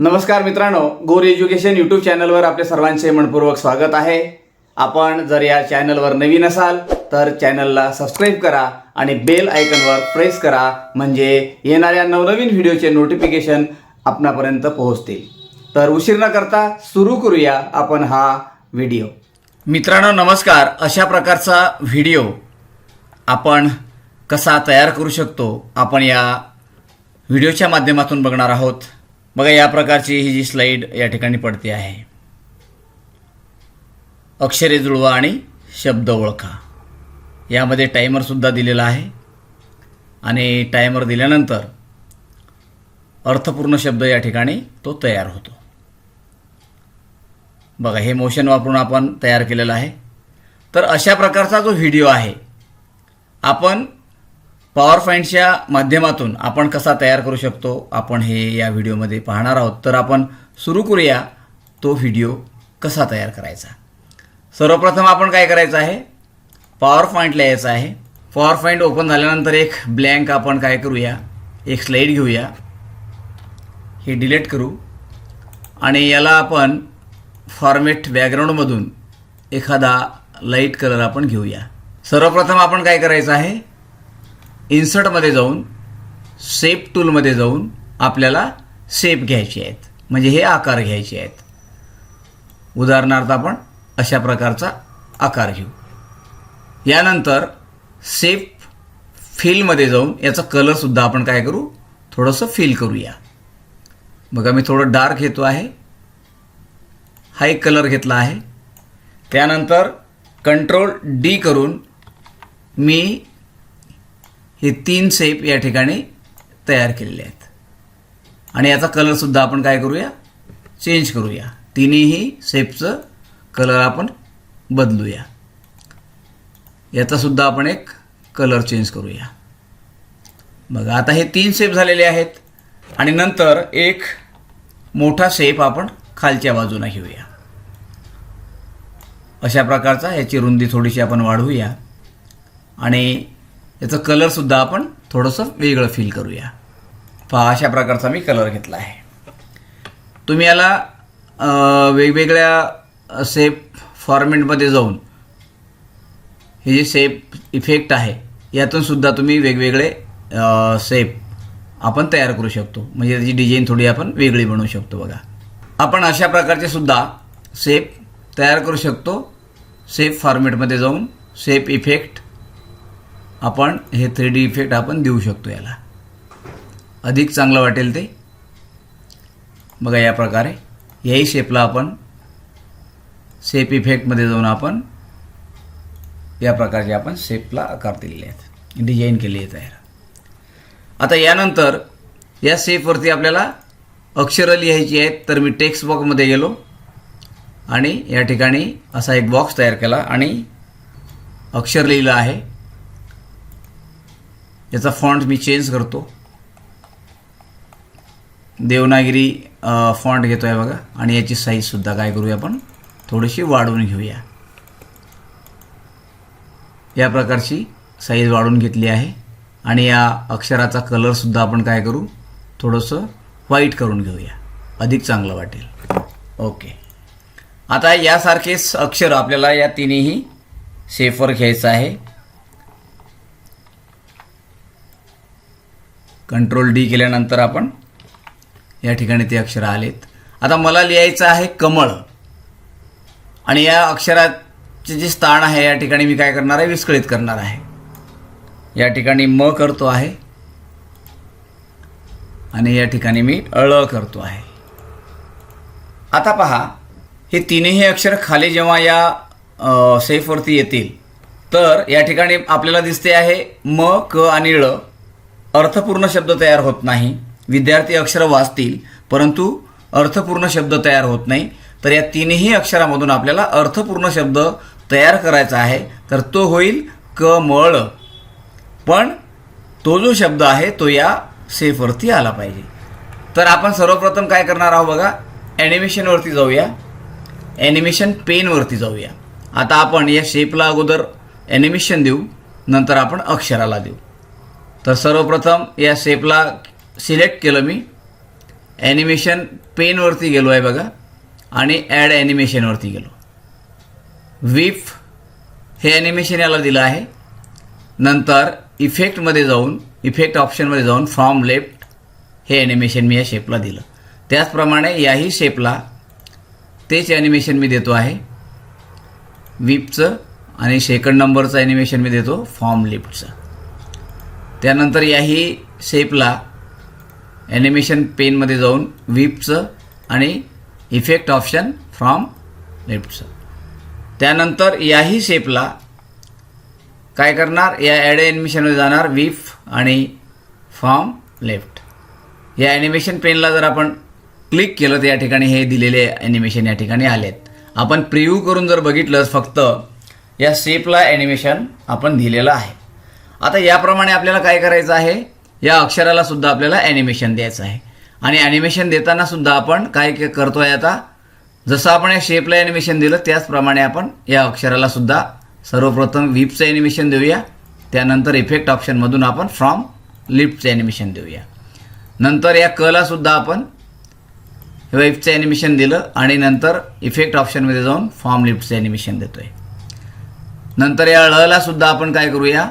नमस्कार मित्रांनो गोर एज्युकेशन यूट्यूब चॅनलवर आपले सर्वांचे मनपूर्वक स्वागत आहे. आपण जर या चॅनलवर नवीन असाल तर चॅनलला सबस्क्राईब करा आणि बेल आयकनवर प्रेस करा म्हणजे येणाऱ्या नवनवीन व्हिडिओचे नोटिफिकेशन आपणापर्यंत पोहोचतील. तर उशीर न करता सुरू करूया आपण हा व्हिडिओ मित्रांनो नमस्कार. अशा प्रकारचा व्हिडिओ आपण कसा तयार करू शकतो आपण या व्हिडिओच्या माध्यमातून बघणार आहोत. बघा या प्रकारची ही जी स्लाईड या ठिकाणी पडते आहे. अक्षरे जुळवा आणि शब्द ओळखा. यामध्ये टायमरसुद्धा दिलेला आहे. आणि टायमर दिल्यानंतर अर्थपूर्ण शब्द या ठिकाणी तो तयार होतो. बघा हे मोशन वापरून आपण तयार केलेलं आहे. तर अशा प्रकारचा जो व्हिडिओ आहे आपण पॉवर पॉईंटच्या माध्यमातून आपण कसा तयार करू शकतो आपण हे या व्हिडिओमध्ये पाहणार आहोत. तर आपण सुरू करूया. तो व्हिडिओ कसा तयार करायचा? सर्वप्रथम आपण काय करायचं आहे? पॉवर पॉईंटला यायचं आहे. पॉवर पॉईंट ओपन झाल्यानंतर एक ब्लँक आपण काय करूया? एक स्लाईड घेऊया. हे डिलीट करू. आणि याला आपण फॉर्मेट बॅकग्राऊंडमधून एखादा लाइट कलर आपण घेऊया. सर्वप्रथम आपण काय करायचं आहे? इन्सर्टमध्ये जाऊन सेप टूलमध्ये जाऊन आपल्याला सेप घ्यायचे आहेत. म्हणजे हे आकार घ्यायचे आहेत. उदाहरणार्थ आपण अशा प्रकारचा आकार घेऊ. यानंतर सेप फिलमध्ये जाऊन याचा कलरसुद्धा आपण काय करू? थोडंसं फिल करूया. बघा मी थोडं डार्क घेतो आहे. हा एक कलर घेतला आहे. त्यानंतर कंट्रोल डी करून मी हे तीन सेप या ठिकाणी तयार केलेले आहेत. आणि याचा कलरसुद्धा आपण काय करूया? चेंज करूया. तिन्हीही सेपचं कलर आपण बदलूया. याचासुद्धा आपण एक कलर चेंज करूया. बघा आता हे तीन सेप झालेले आहेत. आणि नंतर एक मोठा सेप आपण खालच्या बाजूला घेऊया. अशा प्रकारचा याची रुंदी थोडीशी आपण वाढवूया. आणि याचं कलरसुद्धा आपण थोडंसं वेगळं फील करूया. पहा अशा प्रकारचा मी कलर घेतला आहे. तुम्ही याला वेगवेगळ्या सेप फॉर्मेटमध्ये जाऊन हे जे सेप इफेक्ट आहे यातून सुद्धा तुम्ही वेगवेगळे सेप आपण तयार करू शकतो. म्हणजे त्याची डिझाईन थोडी आपण वेगळी बनवू शकतो बघा. आपण अशा प्रकारचे सुद्धा सेप तयार करू शकतो. सेप फॉर्मेटमध्ये जाऊन सेप इफेक्ट आपण हे थ्री डी इफेक्ट आपण देऊ शकतो याला. अधिक चांगलं वाटेल ते. बघा या प्रकारे. याही शेपला आपण शेप इफेक्टमध्ये जाऊन आपण या प्रकारचे आपण शेपला आकार दिलेले आहेत. डिझाईन केली आहे तयार. आता यानंतर या शेपवरती आपल्याला अक्षरं लिहायची आहेत. तर मी टेक्स्ट बॉक्समध्ये गेलो आणि या ठिकाणी असा एक बॉक्स तयार केला आणि अक्षर लिहिलं आहे. याचा फॉन्ट मी चेंज करतो. देवनागिरी फॉन्ट घेतो आहे बघा. आणि याची साईजसुद्धा काय करूया आपण? थोडीशी वाढवून घेऊया. या प्रकारची साईज वाढवून घेतली आहे. आणि या अक्षराचा कलरसुद्धा आपण काय करू? थोडंसं व्हाईट करून घेऊया. अधिक चांगलं वाटेल. ओके आता यासारखेच अक्षर आपल्याला या तिन्ही शेफर घ्यायचं आहे. कंट्रोल डी केल्यानंतर आपण या ठिकाणी ते अक्षर आलेत. आता मला लिहायचं आहे कमळ. आणि या अक्षराचे जे स्थान आहे या ठिकाणी मी काय करणार आहे? विस्कळीत करणार आहे. या ठिकाणी म करतो आहे. आणि या ठिकाणी मी अळ करतो आहे. आता पहा हे तीनही अक्षर खाली जेव्हा या सेफवरती येतील तर या ठिकाणी आपल्याला दिसते आहे म क आणि ळ. अर्थपूर्ण शब्द तयार होत नाही. विद्यार्थी अक्षर वाचतील परंतु अर्थपूर्ण शब्द तयार होत नाही. तर या तीनही अक्षरामधून आपल्याला अर्थपूर्ण शब्द तयार करायचा आहे. तर तो होईल क पण तो जो शब्द आहे तो या सेफवरती आला पाहिजे. तर आपण सर्वप्रथम काय करणार आहोत बघा? ॲनिमेशनवरती जाऊया. ॲनिमेशन पेनवरती जाऊया. आता आपण या शेपला अगोदर ॲनिमेशन देऊ. नंतर आपण अक्षराला देऊ. तर सर्वप्रथम या शेपला सिलेक्ट केलं मी. ॲनिमेशन पेनवरती गेलो आहे बघा. आणि ॲड ॲनिमेशनवरती गेलो. विफ हे ॲनिमेशन याला दिलं आहे. नंतर इफेक्टमध्ये जाऊन इफेक्ट ऑप्शनमध्ये जाऊन फ्रॉम लेफ्ट हे ॲनिमेशन मी या शेपला दिलं. त्याचप्रमाणे याही शेपला तेच ॲनिमेशन मी देतो आहे. विपचं आणि सेकंड नंबरचं ॲनिमेशन मी देतो फॉर्म लिफ्टचं त्यानंतर याही शेपला ॲनिमेशन पेनमध्ये जाऊन विपचं आणि इफेक्ट ऑप्शन फ्रॉम लेफ्टचं त्यानंतर याही शेपला काय करणार? या ॲड ॲनिमेशनमध्ये जाणार विफ आणि फ्रॉम लेफ्ट या ॲनिमेशन पेनला जर आपण क्लिक केलं तर या ठिकाणी हे दिलेले ॲनिमेशन या ठिकाणी आलेत. आपण प्रिव्ह्यू करून जर बघितलं फक्त या शेपला ॲनिमेशन आपण दिलेलं आहे. आता याप्रमाणे आपल्याला काय करायचं आहे? या अक्षराला सुद्धा आपल्याला ॲनिमेशन द्यायचं आहे. आणि ॲनिमेशन देताना सुद्धा आपण काय के- आहे आता? जसं आपण या शेपला ॲनिमेशन दिलं त्याचप्रमाणे आपण या अक्षराला सुद्धा सर्वप्रथम विपचं ॲनिमेशन देऊया. त्यानंतर इफेक्ट ऑप्शनमधून आपण फ्रॉम लिफ्टचं ॲनिमेशन देऊया. नंतर या कला सुद्धा आपण वेबचं ॲनिमेशन दिलं आणि नंतर इफेक्ट ऑप्शनमध्ये जाऊन फॉर्म लिफ्टचं ॲनिमेशन आहे नंतर या ळला सुद्धा आपण काय करूया?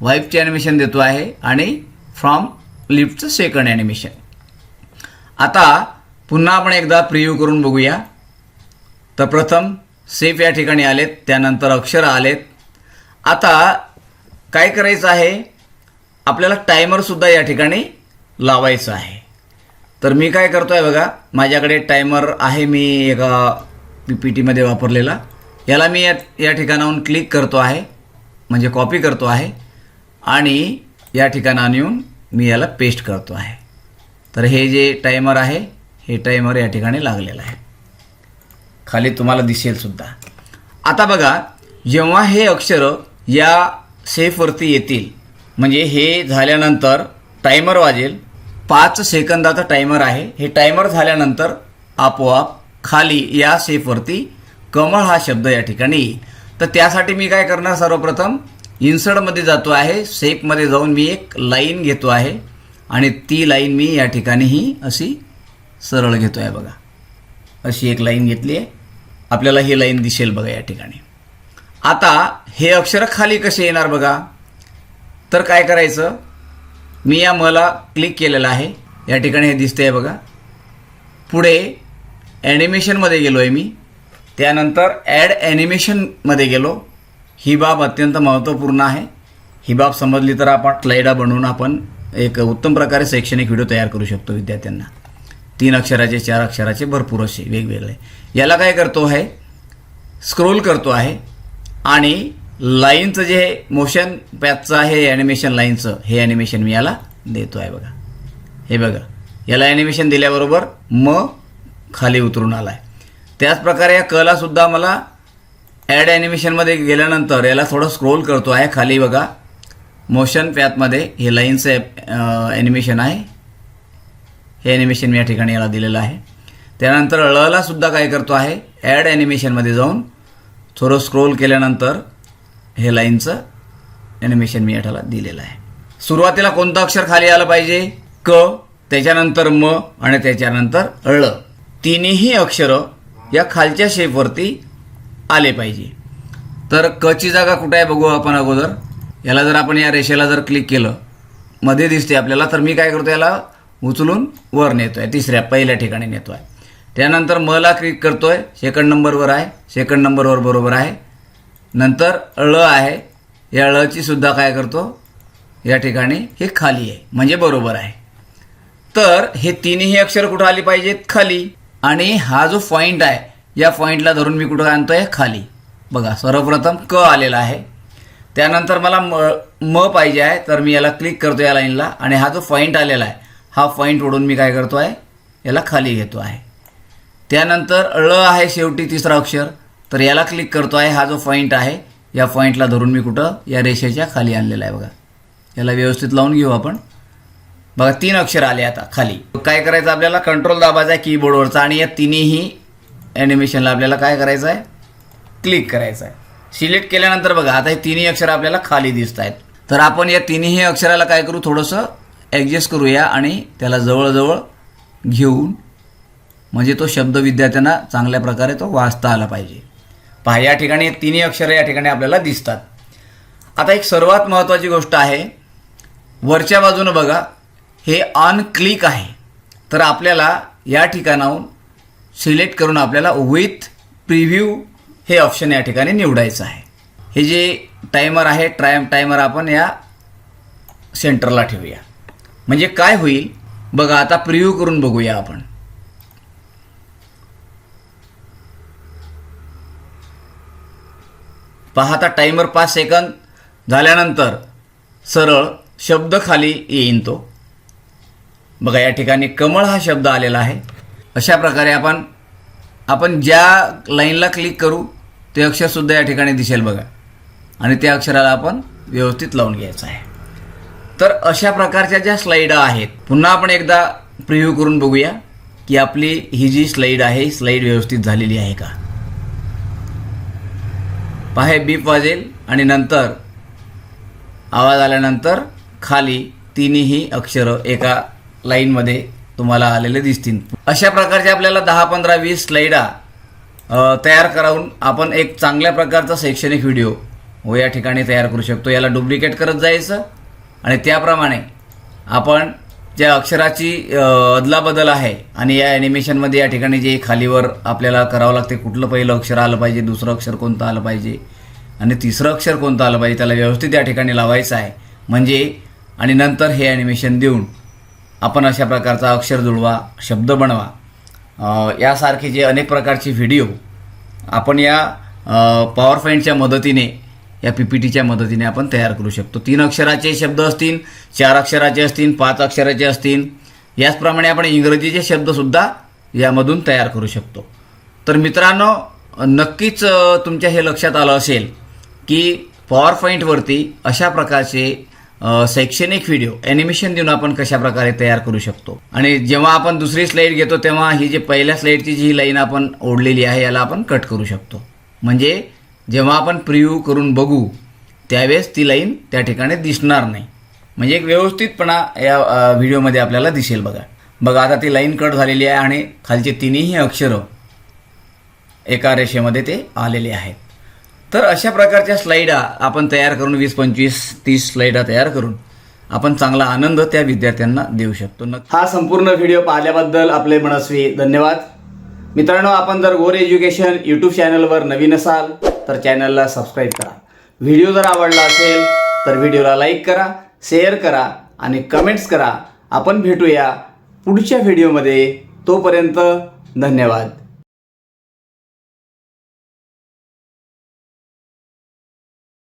व्हाईपचे ॲनिमेशन देतो आहे आणि फ्रॉम लिफ्टचं सेकंड ॲनिमेशन आता पुन्हा आपण एकदा प्रिव्ह्यू करून बघूया. तर प्रथम सेफ या ठिकाणी आलेत त्यानंतर अक्षर आलेत. आता काय करायचं आहे? आपल्याला टायमरसुद्धा या ठिकाणी लावायचं आहे. तर मी काय करतो आहे बघा माझ्याकडे टायमर आहे मी एका पी पी टीमध्ये वापरलेला. याला मी या या ठिकाणाहून क्लिक करतो आहे. म्हणजे कॉपी करतो आहे. आणि या ठिकाणाहून येऊन मी याला पेस्ट करतो आहे. तर हे जे टायमर आहे हे टायमर या ठिकाणी लागलेलं आहे. खाली तुम्हाला दिसेल सुद्धा. आता बघा जेव्हा हे अक्षर या सेफवरती येतील म्हणजे हे झाल्यानंतर टायमर वाजेल पाच सेकंदाचा टायमर आहे. हे टायमर झाल्यानंतर आपोआप खाली या सेफवरती कमळ हा शब्द या ठिकाणी येईल. तर त्यासाठी मी काय करणार सर्वप्रथम इन्सर्टमध्ये जातो आहे सेपमध्ये जाऊन मी एक लाईन घेतो आहे आणि ती लाईन मी या ठिकाणी ही अशी सरळ घेतो आहे बघा. अशी एक लाईन घेतली आहे. आपल्याला ही लाईन दिसेल बघा या ठिकाणी. आता हे अक्षर खाली कसे येणार बघा? तर काय करायचं? मी या मला क्लिक केलेलं आहे. या ठिकाणी हे दिसते आहे बघा. पुढे ॲनिमेशनमध्ये गेलो आहे मी. त्यानंतर ॲड ॲनिमेशनमध्ये गेलो. ही बाब अत्यंत महत्त्वपूर्ण आहे. ही बाब समजली तर आपण स्लाइडा बनवून आपण एक उत्तम प्रकारे शैक्षणिक व्हिडिओ तयार करू शकतो विद्यार्थ्यांना. तीन अक्षराचे चार अक्षराचे भरपूर असे वेगवेगळे. याला काय करतो आहे? स्क्रोल करतो आहे. आणि लाईनचं जे मोशन पॅथचं आहे ॲनिमेशन लाईनचं हे ॲनिमेशन मी याला देतो आहे बघा. हे बघा. याला ॲनिमेशन दिल्याबरोबर म खाली उतरून आला आहे त्याचप्रकारे या कला सुद्धा मला ॲड ॲनिमेशनमध्ये गेल्यानंतर याला थोडं स्क्रोल करतो आहे खाली बघा. मोशन पॅथमध्ये हे लाईनचं ॲनिमेशन आहे. हे ॲनिमेशन मी या ठिकाणी याला दिलेलं आहे. त्यानंतर ळला सुद्धा काय करतो आहे ॲड ॲनिमेशनमध्ये जाऊन थोडं स्क्रोल केल्यानंतर हे लाईनचं ॲनिमेशन मी याला दिलेलं आहे. सुरुवातीला कोणतं अक्षर खाली आलं पाहिजे? क त्याच्यानंतर म आणि त्याच्यानंतर ळ तिन्ही अक्षरं या खालच्या शेपवरती आले पाहिजे. तर क ची जागा कुठं आहे बघू आपण अगोदर. याला जर आपण या रेषेला जर क्लिक केलं मध्ये दिसते आपल्याला तर मी काय करतो याला? उचलून वर नेतो आहे तिसऱ्या पहिल्या ठिकाणी नेतो आहे त्यानंतर मला क्लिक करतो आहे सेकंड नंबरवर आहे सेकंड नंबरवर बरोबर आहे. नंतर ळ आहे या ळची सुद्धा काय करतो? या ठिकाणी हे खाली आहे म्हणजे बरोबर आहे. तर हे तिन्ही अक्षर कुठं आली पाहिजेत? खाली. आणि हा जो पॉईंट आहे या पॉईंटला धरून मी कुठं आणतो आहे खाली. बघा सर्वप्रथम क आलेला आहे. त्यानंतर मला म म पाहिजे आहे तर मी याला क्लिक करतो या लाईनला आणि हा जो पॉईंट आलेला आहे हा पॉईंट ओढून मी काय करतो आहे याला खाली घेतो आहे. त्यानंतर ळ आहे शेवटी तिसरा अक्षर. तर याला क्लिक करतो आहे हा जो पॉईंट आहे या पॉईंटला धरून मी कुठं? या रेषेच्या खाली आणलेला आहे बघा. याला व्यवस्थित लावून घेऊ आपण. बघा तीन अक्षर आले आता खाली. काय करायचं आपल्याला? कंट्रोल दाबायचा आहे कीबोर्डवरचा आणि या तिन्ही ॲनिमेशनला आपल्याला काय करायचं आहे क्लिक करायचं आहे सिलेक्ट केल्यानंतर बघा आता हे तिन्ही अक्षर आपल्याला खाली दिसत आहेत तर आपण या तिन्ही अक्षराला काय करू? थोडंसं ॲडजस्ट करूया आणि त्याला जवळजवळ घेऊन म्हणजे तो शब्द विद्यार्थ्यांना चांगल्या प्रकारे तो वाचता आला पाहिजे. पहा या ठिकाणी तिन्ही अक्षरं या ठिकाणी आपल्याला दिसतात. आता एक सर्वात महत्त्वाची गोष्ट आहे वरच्या बाजूनं बघा हे ऑन क्लिक आहे. तर आपल्याला या ठिकाणाहून सिलेक्ट करून आपल्याला विथ प्रिव्ह्यू हे ऑप्शन या ठिकाणी निवडायचं आहे. हे जे टायमर आहे ट्राय टायमर आपण या सेंटरला ठेवूया. म्हणजे काय होईल? बघा आता प्रिव्ह्यू करून बघूया आपण. पाहता टायमर पाच सेकंद झाल्यानंतर सरळ शब्द खाली येईन तो. बघा या ठिकाणी कमळ हा शब्द आलेला आहे. अशा प्रकारे आपण आपण ज्या लाईनला क्लिक करू ते अक्षरसुद्धा या ठिकाणी दिसेल बघा. आणि त्या अक्षराला आपण व्यवस्थित लावून घ्यायचं आहे. तर अशा प्रकारच्या ज्या स्लाईड आहेत पुन्हा आपण एकदा प्रिव्ह्यू करून बघूया की आपली ही जी स्लाईड आहे ही स्लाईड व्यवस्थित झालेली आहे का? पाहे बीप वाजेल आणि नंतर आवाज आल्यानंतर खाली तिन्ही अक्षरं एका लाईनमध्ये तुम्हाला आलेले दिसतील. अशा प्रकारचे आपल्याला दहा पंधरा वीस स्लाईडा तयार करावून आपण एक चांगल्या प्रकारचा शैक्षणिक व्हिडिओ व या ठिकाणी तयार करू शकतो. याला डुप्लिकेट करत जायचं आणि त्याप्रमाणे आपण ज्या अक्षराची अदलाबदल आहे आणि या ॲनिमेशनमध्ये या ठिकाणी जे खालीवर आपल्याला करावं लागते कुठलं पहिलं अक्षर आलं पाहिजे दुसरं अक्षर कोणतं आलं पाहिजे आणि तिसरं अक्षर कोणतं आलं पाहिजे त्याला व्यवस्थित या ठिकाणी लावायचं आहे. म्हणजे आणि नंतर हे ॲनिमेशन देऊन आपण अशा प्रकारचा अक्षर जुळवा शब्द बनवा. यासारखे जे अनेक प्रकारचे व्हिडिओ आपण या पॉवर पॉईंटच्या मदतीने या पी पी टीच्या मदतीने आपण तयार करू शकतो. तीन अक्षराचे शब्द असतील चार अक्षराचे असतील पाच अक्षराचे असतील याचप्रमाणे आपण इंग्रजीचे शब्दसुद्धा यामधून तयार करू शकतो. तर मित्रांनो नक्कीच तुमच्या हे लक्षात आलं असेल की पॉवर पॉईंटवरती अशा प्रकारचे शैक्षणिक व्हिडिओ ॲनिमेशन देऊन आपण कशा प्रकारे तयार करू शकतो. आणि जेव्हा आपण दुसरी स्लाईड घेतो तेव्हा ही जी पहिल्या स्लाईडची जी लाईन आपण ओढलेली आहे याला आपण कट करू शकतो. म्हणजे जेव्हा आपण प्रिव्ह्यू करून बघू त्यावेळेस ती लाईन त्या ठिकाणी दिसणार नाही. म्हणजे एक व्यवस्थितपणा या व्हिडिओमध्ये आपल्याला दिसेल बघा. बघा आता ती लाईन कट झालेली आहे आणि खालचे तिन्ही अक्षरं एका रेषेमध्ये ते आलेले आहेत. तर अशा प्रकारच्या स्लाईडा आपण तयार करून वीस पंचवीस तीस स्लाईडा तयार करून आपण चांगला आनंद त्या विद्यार्थ्यांना देऊ शकतो. हा संपूर्ण व्हिडिओ पाहिल्याबद्दल आपले मनस्वी धन्यवाद. मित्रांनो आपण जर गोर एज्युकेशन यूट्यूब चॅनलवर नवीन असाल तर चॅनलला सबस्क्राईब करा. व्हिडिओ जर आवडला असेल तर व्हिडिओला लाईक करा शेअर करा आणि कमेंट्स करा. आपण भेटूया पुढच्या व्हिडिओमध्ये. तोपर्यंत धन्यवाद.